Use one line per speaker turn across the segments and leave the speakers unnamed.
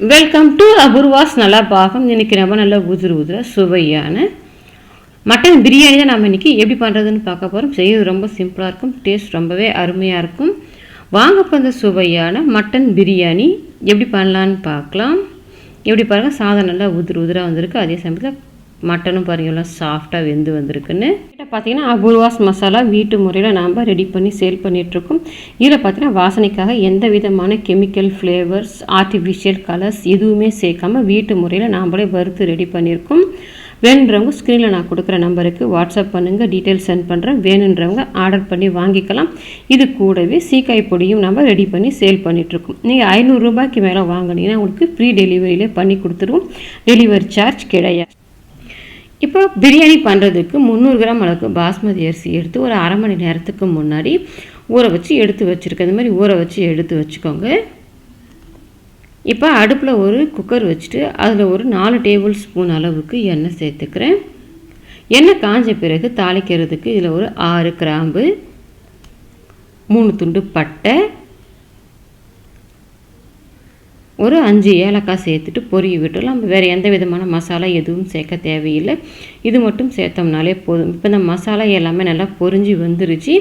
Welcome to Apoorva's நல்லா பாகம் இன்றைக்கி நம்ம நல்லா உதிர உதிர சுவையான மட்டன் பிரியாணி தான் நம்ம இன்றைக்கி எப்படி பண்ணுறதுன்னு பார்க்க போகிறோம் செய்யறது ரொம்ப சிம்பிளாக இருக்கும். டேஸ்ட் ரொம்பவே அருமையாக இருக்கும். வாங்க இப்போ இந்த சுவையான மட்டன் பிரியாணி எப்படி பண்ணலான்னு பார்க்கலாம். எப்படி பாருங்கள் சாதம் நல்லா உதிர உதிராக வந்திருக்கு. அதே சமயத்தில் மட்டனும் பறியெல்லாம் சாஃப்டாக வெந்து வந்திருக்குன்னு. கிட்ட பார்த்தீங்கன்னா அபூர்வாஸ் மசாலா வீட்டு முறையில் நாம் ரெடி பண்ணி சேல் பண்ணிகிட்ருக்கோம் இதில் பார்த்தீங்கன்னா வாசனைக்காக எந்த விதமான கெமிக்கல் ஃப்ளேவர்ஸ் ஆர்டிஃபிஷியல் கலர்ஸ் எதுவுமே சேர்க்காம வீட்டு முறையில் நாம்ளே வறுத்து ரெடி பண்ணியிருக்கோம். வேணுன்றவங்க ஸ்க்ரீனில் நான் கொடுக்குற நம்பருக்கு வாட்ஸ்அப் பண்ணுங்கள் டீட்டெயில்ஸ் சென்ட் பண்ணுறேன் வேணுன்றவங்க ஆர்டர் பண்ணி வாங்கிக்கலாம். இது கூடவே சீக்காய் பொடியும் நம்ம ரெடி பண்ணி சேல் பண்ணிகிட்ருக்கோம் நீங்கள் ஐநூறுரூபாய்க்கு மேலே வாங்கினீங்கன்னா உங்களுக்கு ஃப்ரீ டெலிவரியிலே பண்ணி கொடுத்துருவோம். டெலிவரி சார்ஜ் கிடையாது. இப்போ பிரியாணி பண்ணுறதுக்கு முந்நூறு கிராம் அளவுக்கு பாஸ்மதி அரிசி எடுத்து ஒரு அரை மணி நேரத்துக்கு முன்னாடி ஊற வச்சு எடுத்து வச்சுருக்கேன். இந்த மாதிரி ஊற வச்சு எடுத்து வச்சுக்கோங்க. இப்போ அடுப்பில் ஒரு குக்கர் வச்சுட்டு அதில் ஒரு நாலு டேபிள் ஸ்பூன் அளவுக்கு எண்ணெய் சேர்த்துக்கிறேன். எண்ணெய் காஞ்ச பிறகு தாளிக்கிறதுக்கு இதில் ஒரு ஆறு கிராம்பு மூணு துண்டு பட்டை ஒரு அஞ்சு ஏலக்காய் சேர்த்துட்டு பொரிய விட்டுலாம் நம்ம வேறு எந்த விதமான மசாலா எதுவும் சேர்க்க தேவையில்லை. இது மட்டும் சேர்த்தோம்னாலே போதும். இப்போ இந்த மசாலா எல்லாமே நல்லா பொரிஞ்சு வந்துருச்சு.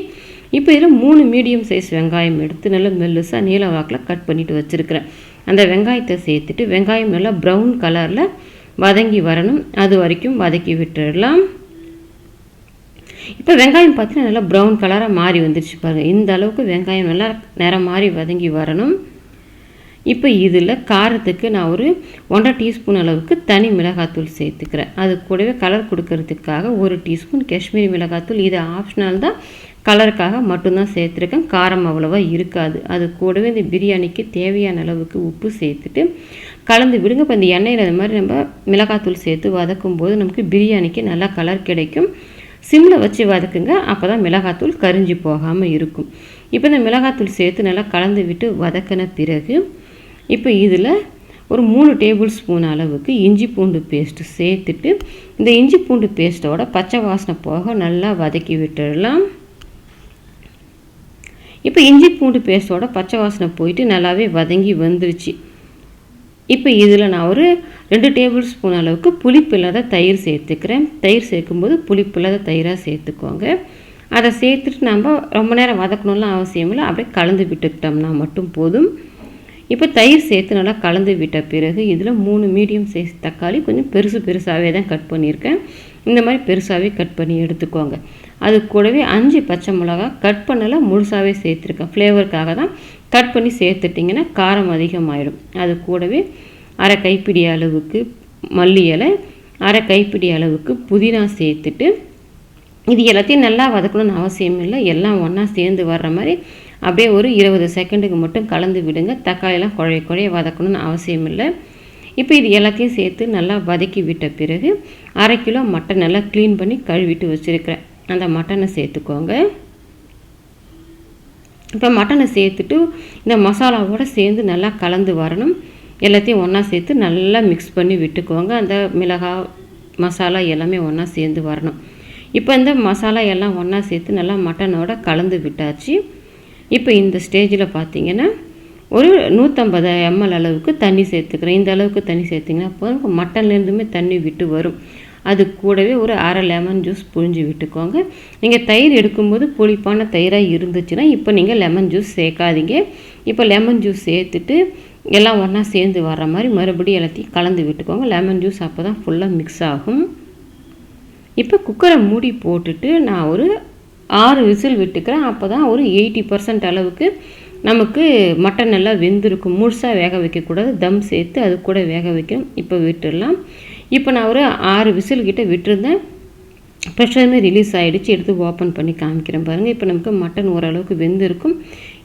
இப்போ இதில் மூணு மீடியம் சைஸ் வெங்காயம் எடுத்து நல்லா மெல்லுசாக நீல வாக்கில் கட் பண்ணிட்டு வச்சுருக்கிறேன். அந்த வெங்காயத்தை சேர்த்துட்டு வெங்காயம் நல்லா ப்ரௌன் கலரில் வதங்கி வரணும். அது வரைக்கும் வதக்கி விட்டுடலாம். இப்போ வெங்காயம் பார்த்தீங்கன்னா நல்லா ப்ரௌன் கலராக மாறி வந்துருச்சு பாருங்கள் இந்த அளவுக்கு வெங்காயம் நல்லா நிறம் மாறி வதங்கி வரணும். இப்போ இதில் காரத்துக்கு நான் ஒரு ஒன்றரை டீஸ்பூன் அளவுக்கு தனி மிளகாத்தூள் சேர்த்துக்கிறேன். அது கூடவே கலர் கொடுக்கறதுக்காக ஒரு டீஸ்பூன் காஷ்மீரி மிளகாத்தூள். இது ஆப்ஷனல் தான். கலருக்காக மட்டும்தான் சேர்த்துருக்கேன். காரம் அவ்வளோவா இருக்காது. அது கூடவே இந்த பிரியாணிக்கு தேவையான அளவுக்கு உப்பு சேர்த்துட்டு கலந்து விடுங்க. இப்போ இந்த எண்ணெயில் அது மாதிரி நம்ம மிளகாத்தூள் சேர்த்து வதக்கும் போது நமக்கு பிரியாணிக்கு நல்லா கலர் கிடைக்கும். சிம்மில் வச்சு வதக்குங்க. அப்போ தான் மிளகாத்தூள் கரிஞ்சு போகாமல் இருக்கும். இப்போ இந்த மிளகாத்தூள் சேர்த்து நல்லா கலந்து விட்டு வதக்கின பிறகு இப்போ இதில் ஒரு மூணு டேபிள் ஸ்பூன் அளவுக்கு இஞ்சி பூண்டு பேஸ்ட்டு சேர்த்துட்டு இந்த இஞ்சி பூண்டு பேஸ்ட்டோட பச்சை வாசனை போக நல்லா வதக்கி விட்டுடலாம். இப்போ இஞ்சி பூண்டு பேஸ்ட்டோட பச்சை வாசனை போயிட்டு நல்லாவே வதங்கி வந்துருச்சு. இப்போ இதில் நான் ஒரு ரெண்டு டேபிள் ஸ்பூன் அளவுக்கு புளிப்பில்லாத தயிர் சேர்த்துக்கிறேன். தயிர் சேர்க்கும்போது புளிப்பு இல்லாத தயிராக சேர்த்துக்கோங்க. அதை சேர்த்துட்டு நம்ம ரொம்ப நேரம் வதக்கணும்லாம் அவசியம் இல்லை. அப்படியே கலந்து விட்டுக்கிட்டோம்னா மட்டும் போதும். இப்போ தயிர் சேர்த்து நல்லா கலந்து விட்ட பிறகு இதில் மூணு மீடியம் சைஸ் தக்காளி கொஞ்சம் பெருசு பெருசாகவே தான் கட் பண்ணியிருக்கேன். இந்த மாதிரி பெருசாகவே கட் பண்ணி எடுத்துக்கோங்க. அது கூடவே அஞ்சு பச்சை மிளகா கட் பண்ணலாம் முழுசாகவே சேர்த்துருக்கேன். ஃப்ளேவருக்காக தான் கட் பண்ணி சேர்த்துட்டிங்கன்னா காரம் அதிகமாகிடும் அது கூடவே அரை கைப்பிடி அளவுக்கு மல்லி இலை அரை கைப்பிடி அளவுக்கு புதினா சேர்த்துட்டு இது எல்லாத்தையும் நல்லா வதக்கணும்னு அவசியம் இல்லை எல்லாம் ஒன்றா சேர்ந்து வர்ற மாதிரி அப்படியே ஒரு இருபது செகண்டுக்கு மட்டும் கலந்து விடுங்க. தக்காளியெல்லாம் குழைய குழைய வதக்கணும்னு அவசியம் இல்லை. இப்போ இது எல்லாத்தையும் சேர்த்து நல்லா வதக்கி விட்ட பிறகு அரை கிலோ மட்டன் நல்லா க்ளீன் பண்ணி கழுவிட்டு வச்சுருக்கிறேன். அந்த மட்டனை சேர்த்துக்கோங்க. இப்போ மட்டனை சேர்த்துட்டு இந்த மசாலாவோடு சேர்ந்து நல்லா கலந்து வரணும். எல்லாத்தையும் ஒன்றா சேர்த்து நல்லா மிக்ஸ் பண்ணி விட்டுக்கோங்க. அந்த மிளகாய் மசாலா எல்லாமே ஒன்றா சேர்ந்து வரணும். இப்போ இந்த மசாலா எல்லாம் ஒன்றா சேர்த்து நல்லா மட்டனோட கலந்து விட்டாச்சு. இப்போ இந்த ஸ்டேஜில் பார்த்தீங்கன்னா ஒரு நூற்றம்பது எம்எல் அளவுக்கு தண்ணி சேர்த்துக்கிறேன். இந்த அளவுக்கு தண்ணி சேர்த்திங்கன்னா போதும் மட்டன்லேருந்துமே தண்ணி விட்டு வரும். அது கூடவே ஒரு அரை லெமன் ஜூஸ் புழிஞ்சு விட்டுக்கோங்க. நீங்கள் தயிர் எடுக்கும்போது புளிப்பான தயிராக இருந்துச்சுன்னா இப்போ நீங்கள் லெமன் ஜூஸ் சேர்க்காதீங்க. இப்போ லெமன் ஜூஸ் சேர்த்துட்டு எல்லாம் ஒன்றா சேர்ந்து வர்ற மாதிரி மறுபடியும் எல்லாத்தையும் கலந்து விட்டுக்கோங்க. லெமன் ஜூஸ் அப்போ தான் ஃபுல்லாக மிக்ஸ் ஆகும். இப்போ குக்கரை மூடி போட்டுட்டு நான் ஒரு ஆறு விசில் விட்டுக்கிறேன். அப்போ தான் ஒரு எயிட்டி பர்சன்ட் அளவுக்கு நமக்கு மட்டன் நல்லா வெந்திருக்கும். முழுசாக வேக வைக்கக்கூடாது. தம் சேர்த்து அது கூட வேக வைக்கணும். இப்போ விட்டுடலாம். இப்போ நான் ஒரு ஆறு விசில் கிட்டே விட்டுருந்தேன். ப்ரெஷருமே ரிலீஸ் ஆகிடுச்சு எடுத்து ஓப்பன் பண்ணி காமிக்கிறேன் பாருங்கள் இப்போ நமக்கு மட்டன் ஓரளவுக்கு வெந்திருக்கும்.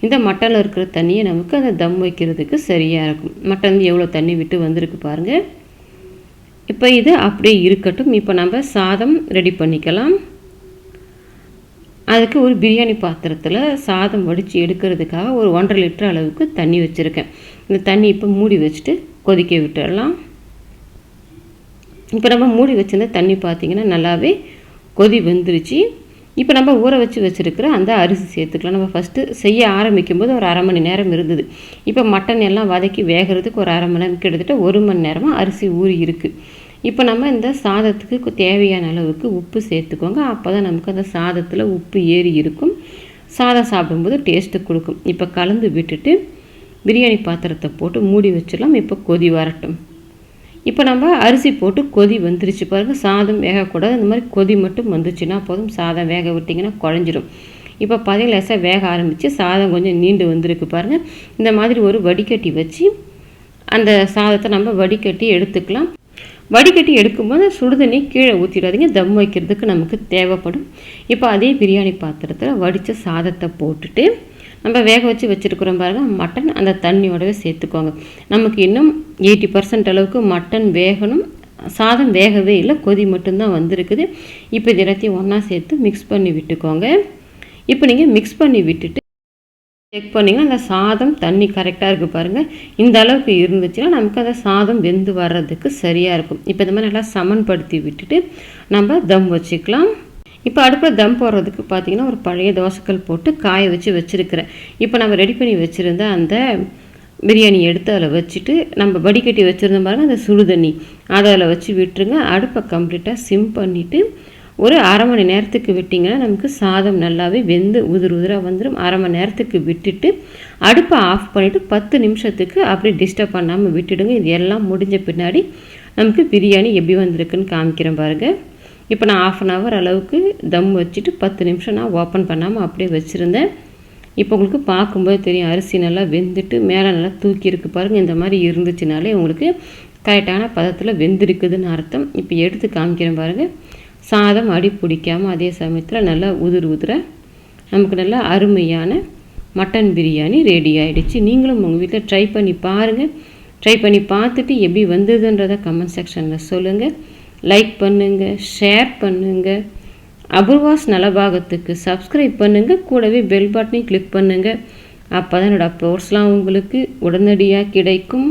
இந்த மட்டனில் இருக்கிற தண்ணியை நமக்கு அந்த தம் வைக்கிறதுக்கு சரியாக இருக்கும். மட்டன் எவ்வளோ தண்ணி விட்டு வந்திருக்கு பாருங்கள் இப்போ இது அப்படியே இருக்கட்டும். இப்போ நம்ம சாதம் ரெடி பண்ணிக்கலாம். அதுக்கு ஒரு பிரியாணி பாத்திரத்தில் சாதம் வடித்து எடுக்கிறதுக்காக ஒரு ஒன்றரை லிட்டர் அளவுக்கு தண்ணி வச்சுருக்கேன். இந்த தண்ணி இப்போ மூடி வச்சுட்டு கொதிக்க விட்டுடலாம். இப்போ நம்ம மூடி வச்சிருந்த தண்ணி பார்த்திங்கன்னா நல்லாவே கொதி வந்துருச்சு. இப்போ நம்ம ஊற வச்சு வச்சுருக்கிற அந்த அரிசி சேர்த்துக்கலாம். நம்ம ஃபஸ்ட்டு செய்ய ஆரம்பிக்கும் போது ஒரு அரை மணி நேரம் இருந்தது. இப்போ மட்டன் எல்லாம் வதக்கி வேகிறதுக்கு ஒரு அரை மணி நேரம் கிட்டத்தட்ட ஒரு மணி நேரமாக அரிசி ஊறி இருக்குது இப்போ நம்ம இந்த சாதத்துக்கு தேவையான அளவுக்கு உப்பு சேர்த்துக்கோங்க. அப்போ தான் நமக்கு அந்த சாதத்தில் உப்பு ஏறி இருக்கும். சாதம் சாப்பிடும்போது டேஸ்ட்டு கொடுக்கும். இப்போ கலந்து விட்டுட்டு பிரியாணி பாத்திரத்தை போட்டு மூடி வச்சிடலாம். இப்போ கொதி வரட்டும். இப்போ நம்ம அரிசி போட்டு கொதி வந்துருச்சு பாருங்கள் சாதம் வேகக்கூடாது. இந்த மாதிரி கொதி மட்டும் வந்துச்சுன்னா போதும். சாதம் வேக விட்டிங்கன்னா குழஞ்சிரும். இப்போ பார்த்தீங்கன்னா லேசாக வேக ஆரம்பித்து சாதம் கொஞ்சம் நீண்டு வந்திருக்கு பாருங்கள் இந்த மாதிரி ஒரு வடிகட்டி வச்சு அந்த சாதத்தை நம்ம வடிகட்டி எடுத்துக்கலாம். வடிகட்டி எடுக்கும்போது சுடுதண்ணி கீழே ஊற்றிடாதீங்க தம் வைக்கிறதுக்கு நமக்கு தேவைப்படும். இப்போ அதே பிரியாணி பாத்திரத்தில் வடித்த சாதத்தை போட்டுட்டு நம்ம வேக வச்சு வச்சுருக்குறோம் பாருங்கள் மட்டன் அந்த தண்ணியோடவே சேர்த்துக்கோங்க. நமக்கு இன்னும் எயிட்டி பர்சன்ட் அளவுக்கு மட்டன் வேகணும். சாதம் வேகவே இல்லை. கொதி மட்டும்தான் வந்திருக்குது. இப்போ இது எல்லாத்தையும் ஒன்றா சேர்த்து மிக்ஸ் பண்ணி விட்டுக்கோங்க. இப்போ நீங்கள் மிக்ஸ் பண்ணி விட்டுட்டு செக் பண்ணிங்கன்னா அந்த சாதம் தண்ணி கரெக்டாக இருக்குது பாருங்கள் இந்த அளவுக்கு இருந்துச்சுன்னா நமக்கு அந்த சாதம் வெந்து வர்றதுக்கு சரியாக இருக்கும். இப்போ இந்த மாதிரி நல்லா சமன்படுத்தி விட்டுட்டு நம்ம தம் வச்சுக்கலாம். இப்போ அடுப்பில் தம் போடுறதுக்கு பார்த்தீங்கன்னா ஒரு பழைய தோசைக்கல் போட்டு காய வச்சு வச்சுருக்கிறேன். இப்போ நம்ம ரெடி பண்ணி வச்சுருந்த அந்த பிரியாணி எடுத்து அதில் வச்சுட்டு நம்ம வடிகட்டி வச்சுருந்த பாருங்கள் அந்த சுடு தண்ணி அதை அதில் வச்சு விட்டுருங்க. அடுப்பை கம்ப்ளீட்டாக சிம் பண்ணிவிட்டு ஒரு அரை மணி நேரத்துக்கு விட்டிங்கன்னா நமக்கு சாதம் நல்லாவே வெந்து உதிர் உதிராக வந்துடும் அரை மணி நேரத்துக்கு விட்டுட்டு அடுப்பை ஆஃப் பண்ணிவிட்டு பத்து நிமிஷத்துக்கு அப்படியே டிஸ்டர்ப் பண்ணாமல் விட்டுடுங்க. இது எல்லாம் முடிஞ்ச பின்னாடி நமக்கு பிரியாணி எப்படி வந்திருக்குன்னு காமிக்கிறேன் பாருங்கள் இப்போ நான் ஆஃப் அன் ஹவர் அளவுக்கு தம் வச்சுட்டு பத்து நிமிஷம் நான் ஓப்பன் பண்ணாமல் அப்படியே வச்சுருந்தேன். இப்போ உங்களுக்கு பார்க்கும்போது தெரியும் அரிசி நல்லா வெந்துட்டு மேலே நல்லா தூக்கியிருக்கு பாருங்கள் இந்த மாதிரி இருந்துச்சுனாலே உங்களுக்கு கரெக்டான பதத்தில் வெந்திருக்குதுன்னு அர்த்தம். இப்போ எடுத்து காமிக்கிறேன் பாருங்கள் சாதம் அடி பிடிக்காமல் அதே சமயத்தில் நல்லா உதிர் உதிர நமக்கு நல்லா அருமையான மட்டன் பிரியாணி ரெடி ஆகிடுச்சு நீங்களும் உங்கள் வீட்டில் ட்ரை பண்ணி பாருங்கள் ட்ரை பண்ணி பார்த்துட்டு எப்படி வந்ததுன்றதை கமெண்ட் செக்ஷனில் சொல்லுங்கள் லைக் பண்ணுங்கள் ஷேர் பண்ணுங்கள் அபூர்வாஸ் நலபாகத்துக்கு சப்ஸ்கிரைப் பண்ணுங்கள் கூடவே பெல் பட்டனையும் கிளிக் பண்ணுங்கள் அப்போ தான் என்னோடய அப்லோட்ஸ்லாம் உங்களுக்கு உடனடியாக கிடைக்கும்.